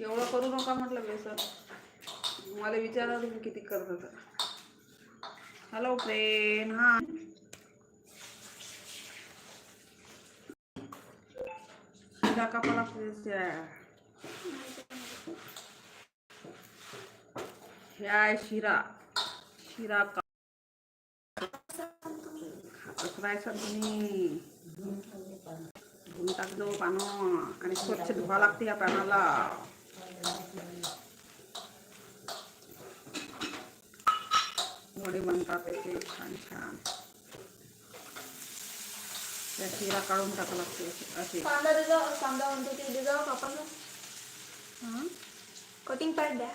एवढं करू नका म्हटलं बेसन मला विचारा तुम्ही किती करता तर. हॅलो फ्रेंड हा. शिरा कापाला हे आहे शिरा. शिरा का? कसं तुम्ही. धुवून टाक दो पानं. आणि स्वच्छ धुवा लागते या पानाला. वडे बनतात त्याचे छान छान. त्या शिरा काढून टाका लागते असे- कांदा दे जाऊ कांदा म्हणतो ते दे जाऊ कापायला हं? कटिंग पॅड द्या.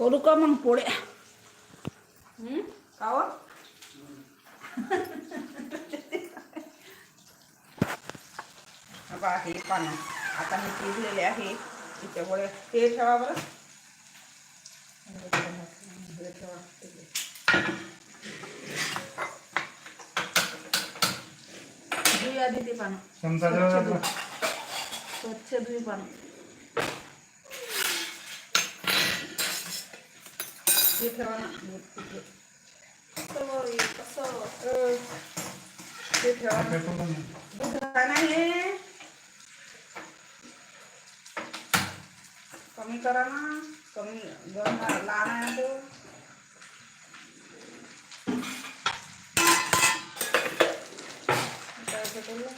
करू का मग पोळ्या हं? का हो? बा हे पानं आता मी पिरलेले आहे त्याच्यामुळे ते ठेवा बरं हे ठेवा तिकडे. धुई आधी ते पानं चमचा स्वच्छ जवळ धुई. आपला. स्वच्छ धुई पानं ते ठेवा ना तिकडे. तर हे कसं अ, ते ठेवा ना पेपर पण नाही. दूध काय नाही कमी करा ना कमी दोन लहान आहे ना तो काय ते बोललं?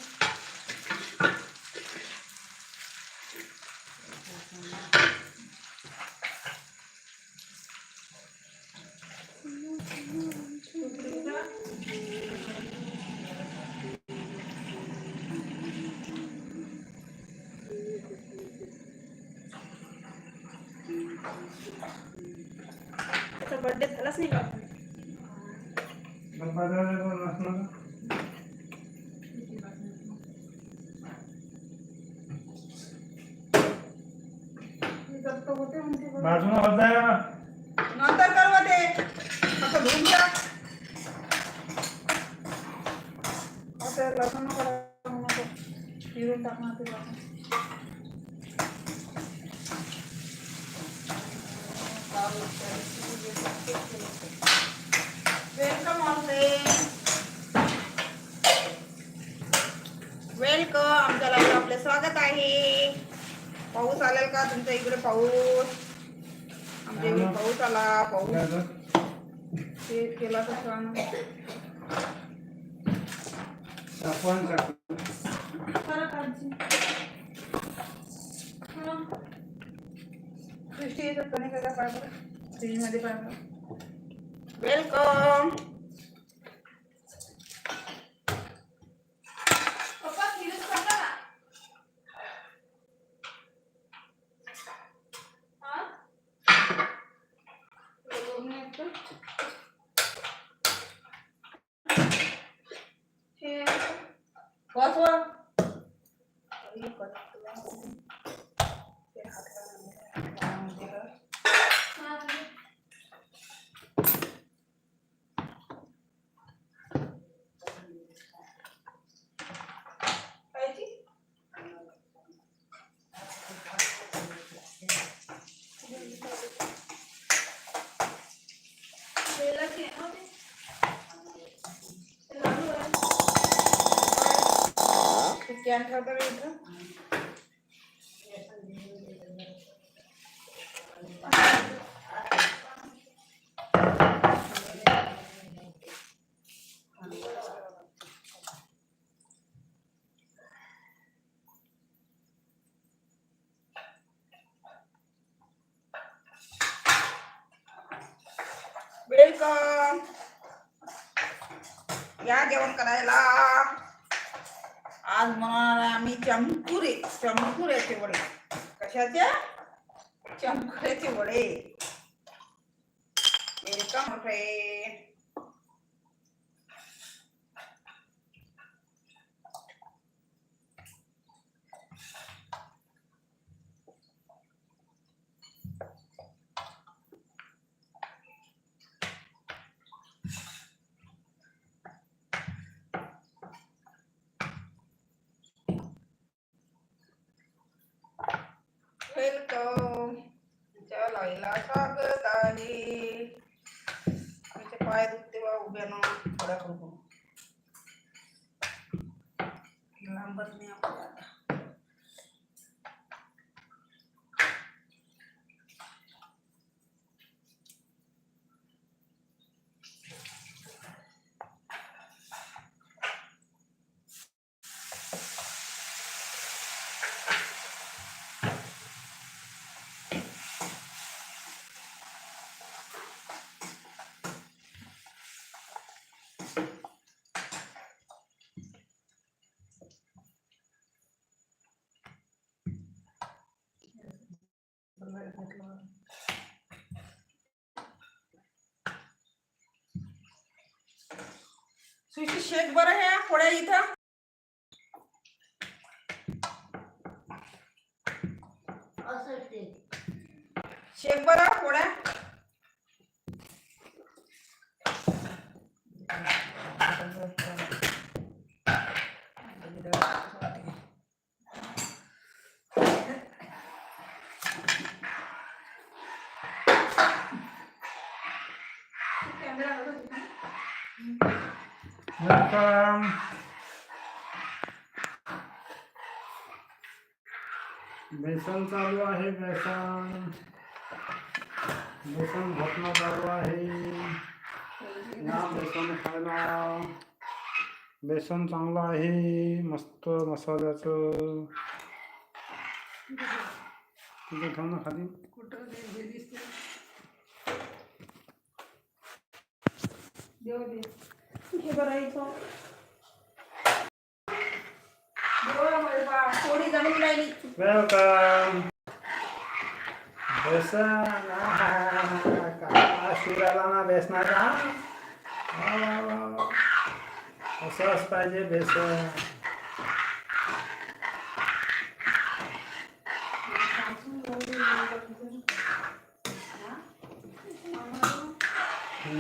त्याचा झालाच नाही? हे दत्त होते आहे ना. नंतर करवा ते असं धुवून घ्या असं लसूण नको. चिरून टाकणार ते लसूण. वेलकम ऑल वेलकम आमच्या लाईव्ह आपले स्वागत आहे पाऊस तुमच्या इकडे पाऊस. आमच्या इकडे पाऊस आला पाऊस. ते केला सृष्टी याच्यात कमी काय फ्रीजमध्ये पाय वेलकम खायला स्वागत आहे आमचे पाय दुखते बा उभ्या ना थोड्या करून लांबत नाही आपण. सुशी शेक बरं ह्या पोळ्या इथं. शेक बरं पोळ्या कॅमेरा वेलकम बेसन चालू आहे बेसन बेसन घोटणं चालू आहे. या बेसन खायला. बेसन चांगलं आहे मस्त मसाल्याचं. तिथे ठेव ना खाली. कुठं दे हे बरं इथं देवळामध्ये बा पोळी जमून राहिली वेलकम बेसन का शिराला ना बेसनाचा वा, वा, वा. असंच पाहिजे बेसन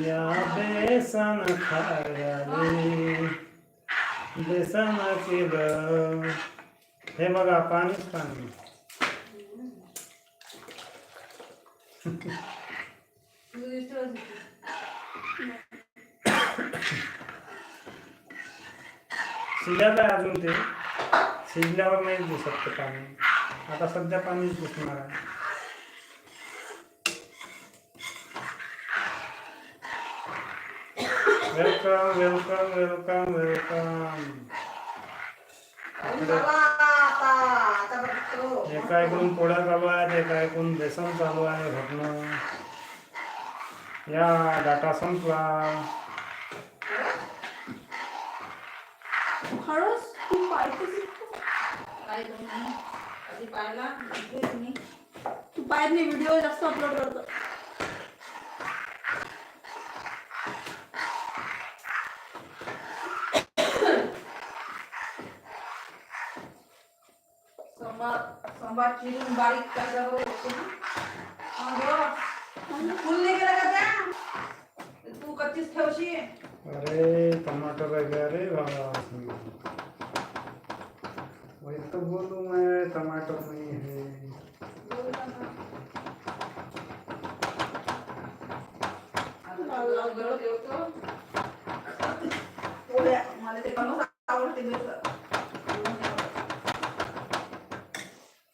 या बेसन खायले बेसन केलं हे बघा पाणीच पाणी. शिजत आहे अजून ते. शिजल्यावर नाही दिसत ते पाणी. आता सध्या पाणीच दिसणार आहे. वेलकम वेलकम वेलकम वेलकम एका इकडून पोळ्या चालू आहेत एका इकडून बेसन चालू आहे घटणं या डाटा संपला. तू नाही व्हिडिओ जास्त अपलोड करतो. संभार चिरून बारीक करायला होते ना? हा, बरं. फुल नाही गेलं का त्या तू कच्चीच ठेवशी अरे टमाटर रह गया रे बाबा वही तो बोलूं मैं टमाटर नहीं है। पोळ्या मला ते बनवता आवडते बेसन.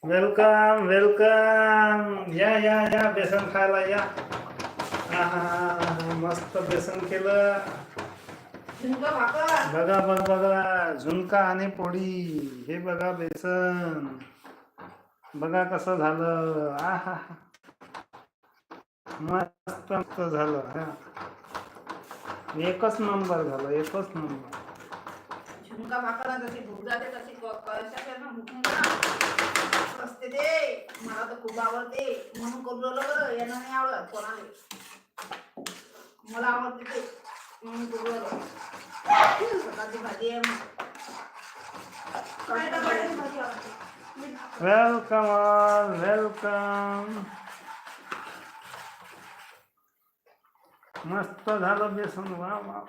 वेलकम वेलकम या या या बेसन खायला या. आहा, मस्त बेसन केलं. भाकर. बघा बघ बघा. झुणका आणि पोळी. हे बघा बेसन. बघा कसं झालं. आहा मस्त मस्त झालं. हा. एकच नंबर झालं एकच नंबर. झुणका भाकरला जशी भूक जाते तशी क- कशाच्यानं भूक नाही जात. असते ते मला तर खूप आवडते म्हणून करून राहिलो बरं यांना नाही आवडत कोणाला मला आवडते ते म्हणून करून राहिलो. सकाळची भाजी आहे मग. काय टमाट्याची भाजी आवडते वेलकम ऑल वेलकम मस्त झालं बेसन वा वा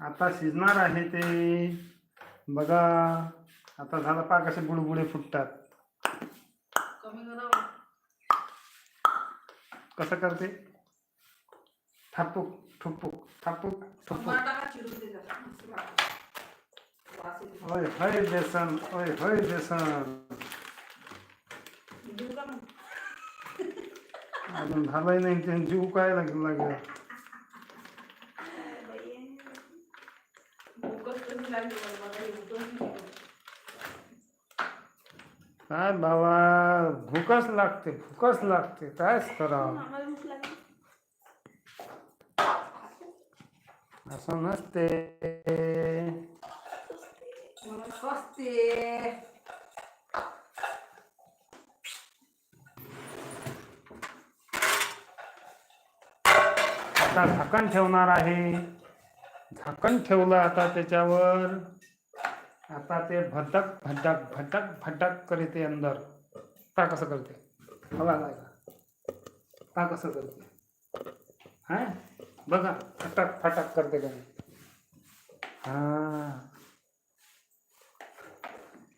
आता शिजणार आहे ते. बघा आता झालं पा कसे बुडबुडे फुटतात. कसं करते? थापूक ठुपूक थापूक ठुपूक होय होय बेसन. होय होय बेसन. अजून झालंय नाही त्यांची जीव काय लागेल लागेल? काय बाबा भूकच लागते भूकच लागते कायच करावं? असं नसते. आता झाकण ठेवणार आहे. झाकण ठेवलं आता त्याच्यावर. आता ते भटक भटक भटक भटक करते अंदर. का कसं करते? हवा लाय का कसं करते? हा? बघा फटक फटक करते का नाही? हा.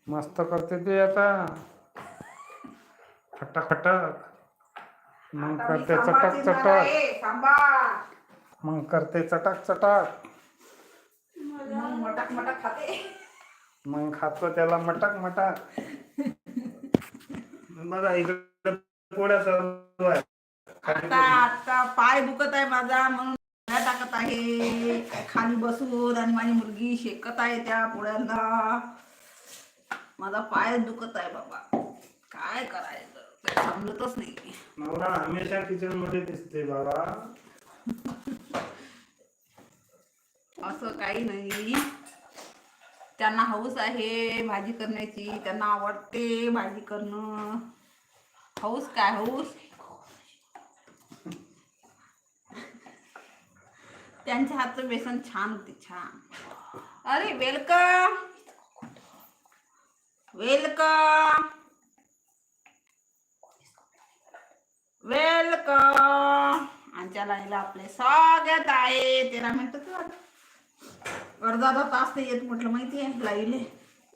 मस्त करते ते आता. फटक फटक. मग आता मी करते सांबार चटक शिजणार चटक. आहे, सांबार मग करते चटक चटक. मग मटक मटक खाते. मग खातो त्याला मटक मटक. बघा इकडे पोळ्या चालू आहे आता आता पाय दुखत आहे माझा म्हणून पोळ्या टाकत आहे. खाली बसून आणि माझी मुलगी शेकत आहे त्या पोळ्यांना. माझा पाय दुखत आहे बाबा. काय करायचं? समजतच नाही. नवरा हमेशा किचनमध्ये दिसते बाबा. असं काही नाही. त्यांना हौस आहे भाजी करण्याची त्यांना आवडते भाजी करणं. हौस काय हौस? त्यांच्या हातचं बेसन छान होते छान. अरे वेलकम वेलकम वेलकम. आमच्या लाईला आपले स्वागत आहे. तेरा मिनिटं अर्धा अर्धा तास ते येत म्हटलं माहिती आहे लाईले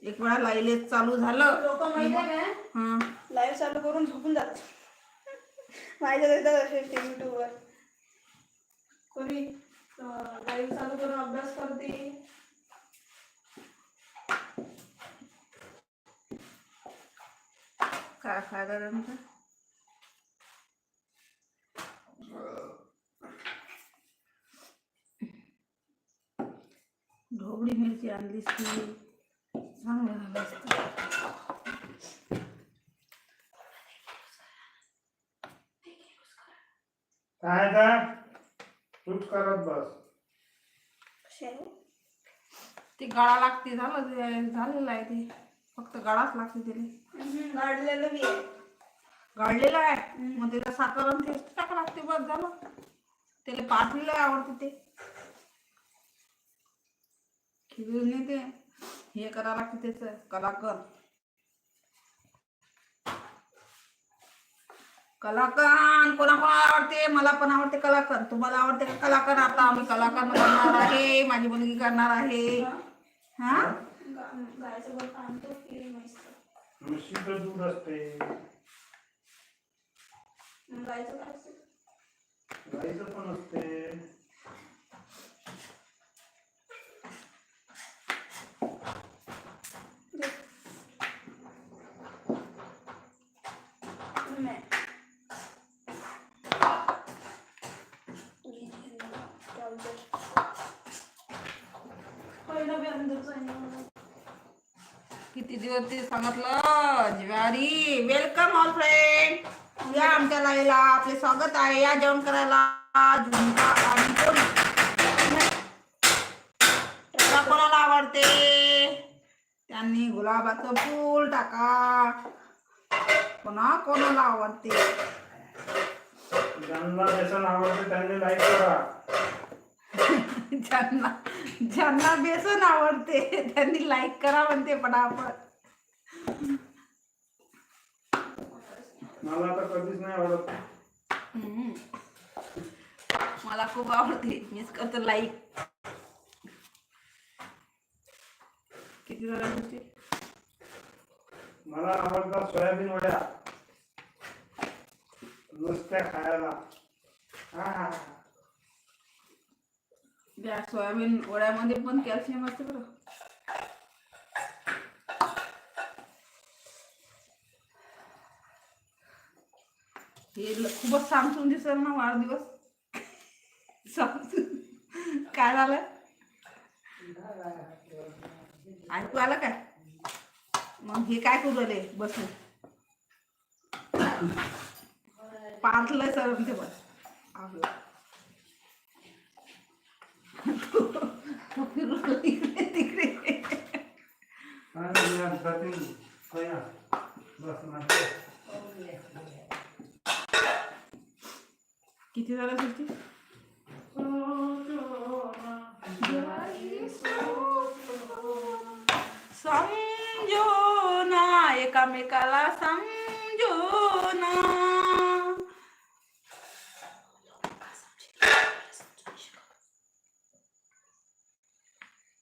एक वेळा लाईले चालू झालं. लोक माहिती आहे हा. लाईव्ह चालू करून झोपून जातात. माझ्या येतात असे युट्यूबवर कोणी लाईव्ह चालू करून अभ्यास करते काय फायदा त्यांचा? ढोबळी मिरची आणलीस की चांगलं झालं असतं. काय का तूच करत बस. ते गळा लागते झालं झालेलं आहे ते. फक्त गळाच लागते त्याला गाडलेलं बी आहे. गाळलेलं आहे. मग त्याला साखर आणि तेच टाका लागते. बस झालं. त्याला पाठलेलं आवडते ते. खिजून ते हे करा लागते त्याच. कलाकन कलाकन कोणा कोणाला आवडते? मला पण आवडते कलाकन तुम्हाला आवडते का कलाकन आता आम्ही कलाकन करणार आहे. माझी मुलगी करणार आहे. हा? गायचं दूध असते. मग गायचं काय असतं? गाईचं पण असते नाही. पहिला बी अंदरचा आहे ना. किती दिवस ते सांगितलं ज्वारी वेलकम ऑल फ्रेंड या आमच्या लाईला आपले स्वागत आहे. या जेवण करायला कोणाला आवडते? त्यांनी गुलाबाचं फूल टाका. कोणा कोणाला आवडते? ज्यांना बेसन आवडते त्यांनी लाईक करा. ज्यांना ज्यांना बेसन आवडते त्यांनी लाईक करा म्हणते पटापट मला तर कधीच नाही आवडत. हम्म. मला खूप आवडते. मीच करतो लाईक किती झाल्या सृष्टी मला आवडतात सोयाबीन वड्या. नुसत्या खायला. हा. त्या सोयाबीन वड्यामध्ये पण कॅल्शियम असते बरं. हे ल- खूपच सामसून दिसल ना वाढदिवस. सामसून काय झालं? ऐकू आलं काय? मग हे काय करू राहिले? बसून पार्थलं सर ते बस. आपलं इकडे तिकडे बस किती झालं सृष्टी समजो ना एकामेकाला समजो ना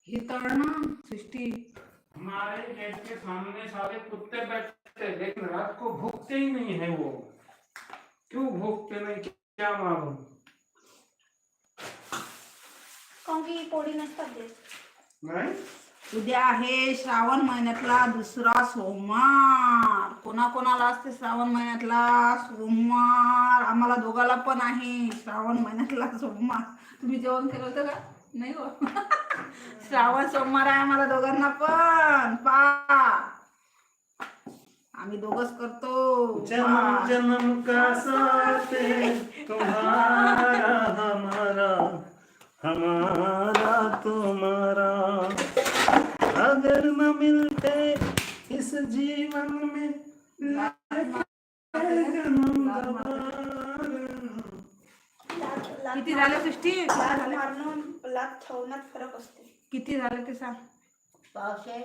हे तळ ना सृष्टी। हमारे गेट के सामने सारे कुत्ते बैठते लेकिन रात को भूखते ही नहीं है वो। क्यों भूखते नहीं? क्या मालूम? काहून की पोळी नसतात देत? नाही? उद्या आहे श्रावण महिन्यातला दुसरा सोमवार. कोणाकोणाला असते श्रावण महिन्यातला सोमवार? आम्हाला दोघाला पण आहे श्रावण महिन्यातला सोमवार. तुम्ही जेवण केलं होतं का? नाही हो. श्रावण सोमवार आहे आम्हाला दोघांना पण. पा. आम्ही दोघच करतो. जन्म. जन्म का साथ तुम्हारा हमारा हमारा तुम्हारा. अगर न मिलते इस जीवन में। किती झाले सृष्टी? लात ठेवण्यात फरक असते. किती झाले ते सांग. पावशे. आहे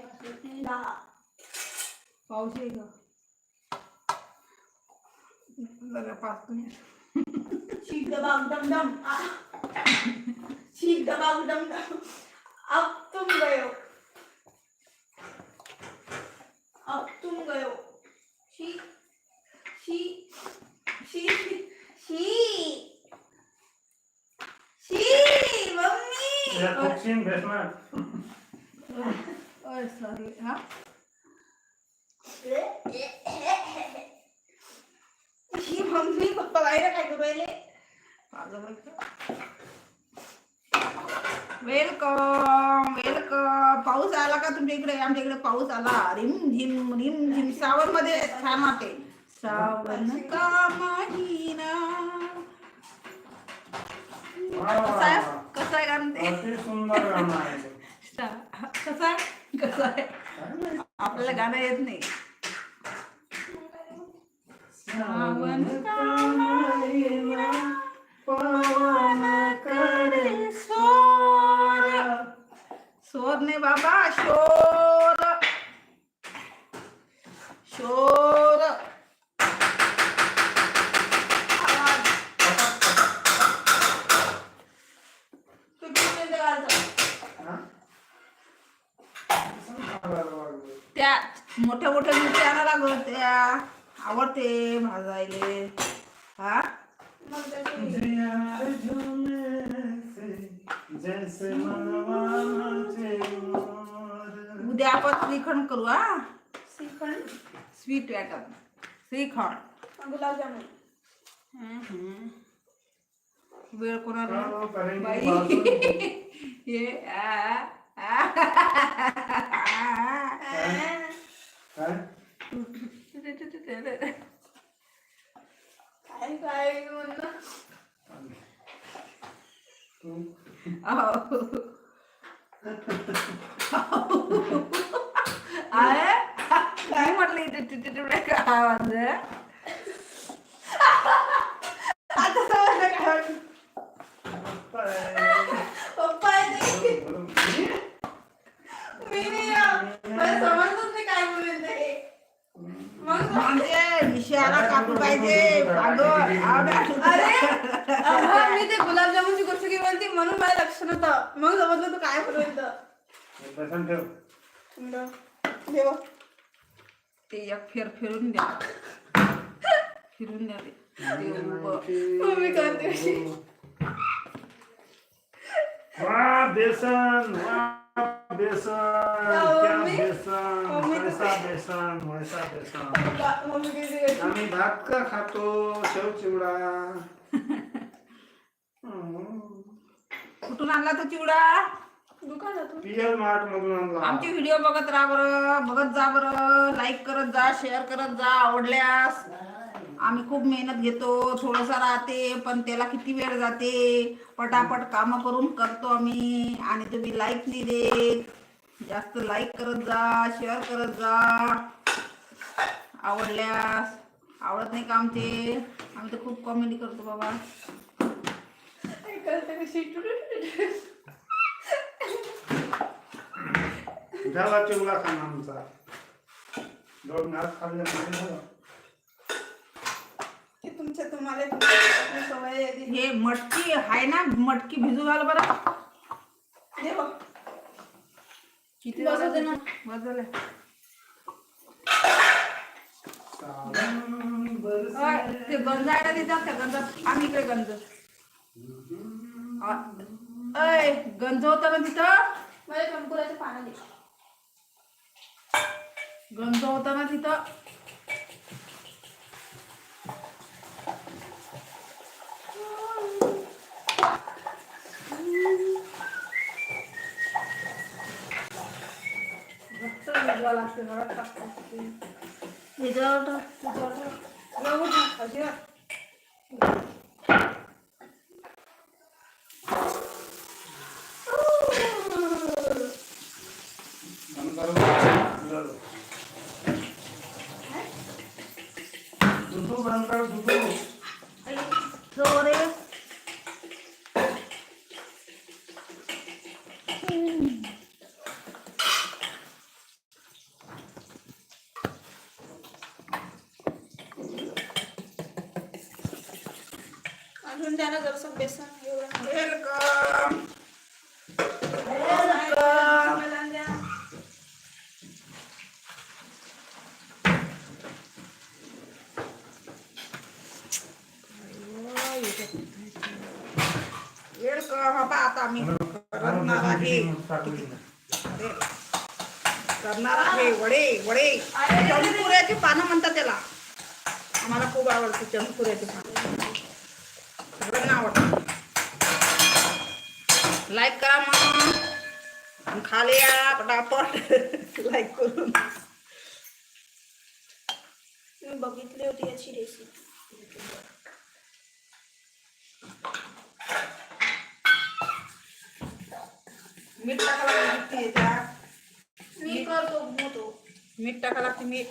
का जरा पाच तुम्ही शीख दबाग डम डम आ. शीख दबाग डम डम अब तुम गयो अब तुम गयो शी शी शी शी. शी मम्मी. या पक्षीन भेटणार. ओय सॉरी हा? शी मम्मी पप्पा बाहेर काय करू राहिले वेलकम वेलकम पाऊस आला का तुमच्या इकडे? आमच्या इकडे पाऊस आला. रिम झिम रिम झिम. श्रावणमध्ये छान वाटते श्रावण का महिना कसं आहे. कसं आहे गाणं ते? अति सुंदर गाणं आहे. कसं आहे? कसं आहे? आपल्याला गाणं येत नाही. श्रावण का महिना पवन करे सोर सोर ने बाबा शोर शोर आवाज तू किती घालतो हा? असं सांगायला लागलो. त्या मोठ्या मोठ्या मिरच्या आणा लागल त्या आवडते भाजायले हा मग त्याची जिया झूमे से जैसे मनवाचे मोर. उद्या आपण श्रीखंड करू हा श्रीखंड स्वीट आयटम श्रीखंड गुलाबजामुन वेळ कोणाला करो करेंगे बाई बातों हे आ, आ, काय? म्हटलं इथे तिथे काय आवाज आहे? आता समजलं काय वाटलं? काय? पप्पा. मी नाही काय म्हणजे विषयाला कापू पाहिजे पागल अरे अहो, मी ते गुलाबजामुनची गोष्ट घेऊन ती म्हणून मला लक्ष नव्हतं मग समजलं तू काय ठेव देवा ते एक फेर फिरून द्या फिरून द्या ते. ते उभं. मम्मी करते अशी. वाह बेसन वाह बेसन क्या मम्मी? बेसन मम्मी तर- वैसा बेसन वैसा बेसन बा- मम्मी कशी करते? आम्ही भात का खातो शेव चिवडा हम्म. कुठून आणला तो चिवडा दुकानातून? पीएल मार्ट मधून आणला. आमचे व्हिडिओ बघत राहा बरं बघत जा बरं लाईक करत जा शेअर करत जा आवडल्यास. आम्ही खूप मेहनत घेतो थोडंसं राहते पण त्याला किती वेळ जाते? पटापट कामं करून करतो आम्ही आणि तुम्ही लाईक नाही देत. जास्त लाईक करत जा शेअर करत जा. आवडल्यास. आवडत नाही का आमचे? आम्ही तर खूप कॉमेडी करतो बाबा. करते झाला चिवडा खाना आमचा. दोन घास झाला. तुमच्या तुम्हाला तुमच्या सवय आहे ती. हे मटकी आहे ना मटकी भिजू घाल बरं. देवा किती बस होते ना. झालं. सावन बरसे. ते गंज आहे ना तिथं त्या गंजात आम्ही इकडे गंज. अय गंज होता ना तिथं? मला कंकुराचे पानं दे. गंज होता ना तिथं? लागते, टाकावं लागते. भिजवलं टाक, भिजवलं टाक. एवढं ना, अजिबात. नंतर झालं. दुधू बंद कर दुधू जोरे. अजून त्याला जरसं बेसन वेलकम. वेलकम बाबा आता आम्ही करणार आहे करणार वडे वडे चंदपुऱ्याची पानं म्हणतात त्याला आम्हाला खूप आवडते चंदपुऱ्याची पानं सगळ्यांना आवडतं लाईक करा मग खाली या पटापट. लाईक करून. मी बघितली होती याची रेसिपी मीठ टाकायला लागते मी करतो मोतो मीठ टाकायला लागते मीठ.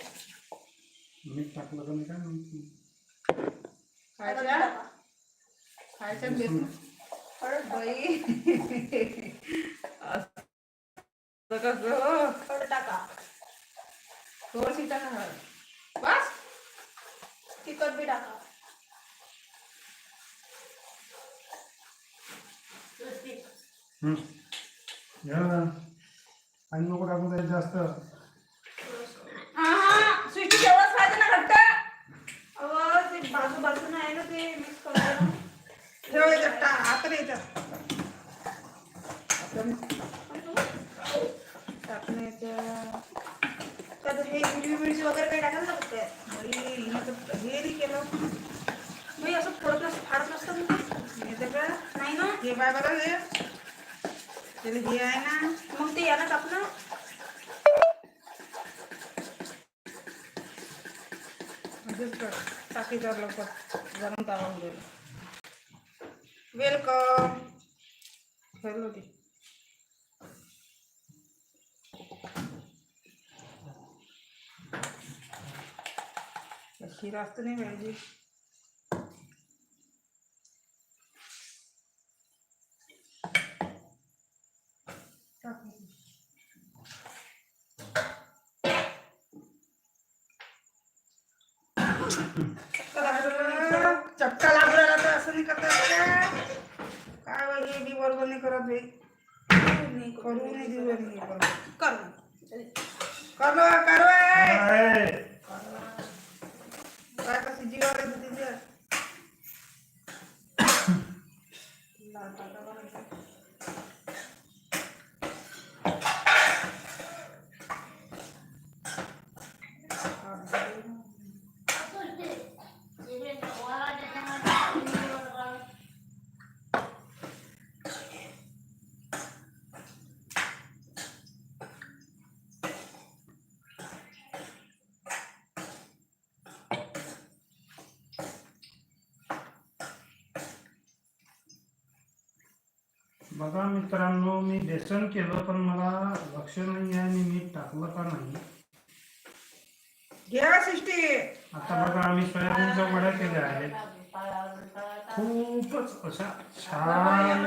मीठ टाकलं तर नाही काय म्हणते. खायच्या बाई. कसं? हो टाका. थोडीशी टाका हळद. बस. तिखट बी टाका. आणि नको टाकू त्याच्यात जास्त. हा स्वीटी तेवढंच पाहिजे ना घट्ट. अहो ते बाजू बाजून आहे ना ते. ठेव याच्यात टा आता नाही याच्यात टाकणे याच्यात त्यात हे हिरवी मिरची वगैरे काही टाकायला लागत हे नाही केलं. मी असं नसतं फाडत नसतं मी ते. हे काय नाही ना. हे बाय बरं हे त्याला हे आहे ना. मग ते याला टाक ना. असेच कर. टाकीच्यावर लवकर. गरम तावा जाईल वेलकम हॅलो दे शिरा असतं नाही पाहिजे चटका लागू राहिला तर असं नाही करता येत का? काय बाई हे बी बरोबर नाही करत बाई नाही करू नाही देऊ आणि हे बरोबर. कर करलो करवे आहे. काय कशी जीवावर येते तिथे बघा मित्रांनो मी बेसन केलं पण मला लक्ष नाही आहे मी मीठ टाकलं का नाही? घ्या सिष्टी. आता बघा आम्ही सोयाबीनच्या वड्या केल्या आहेत. खूपच अशा छान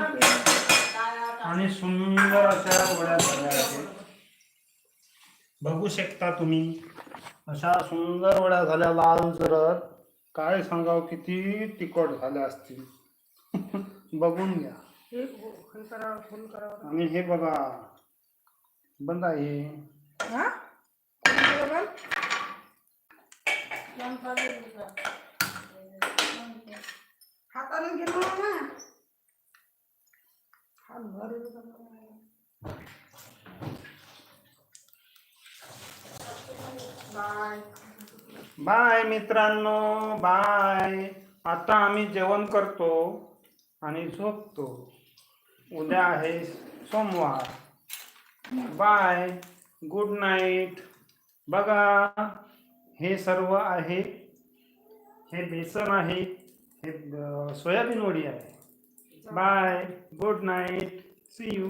आणि सुंदर अशा वड्या झाल्या आहेत. बघू शकता तुम्ही अशा सुंदर वड्या झाल्या लाल जरद. काय सांगाव किती तिखट झाल्या असतील. बघून घ्या. आणि हे बघा बंद आहे. हा? हाताने घेतो ना. हात भर. बाय मित्रांनो बाय. आता आम्ही जेवण करतो आणि झोपतो. उद्या आहे सोमवार. बाय. गुड नाईट बघा हे सर्व आहे. हे बेसन आहे. हे सोयाबीन वडी आहे. Bye good night see you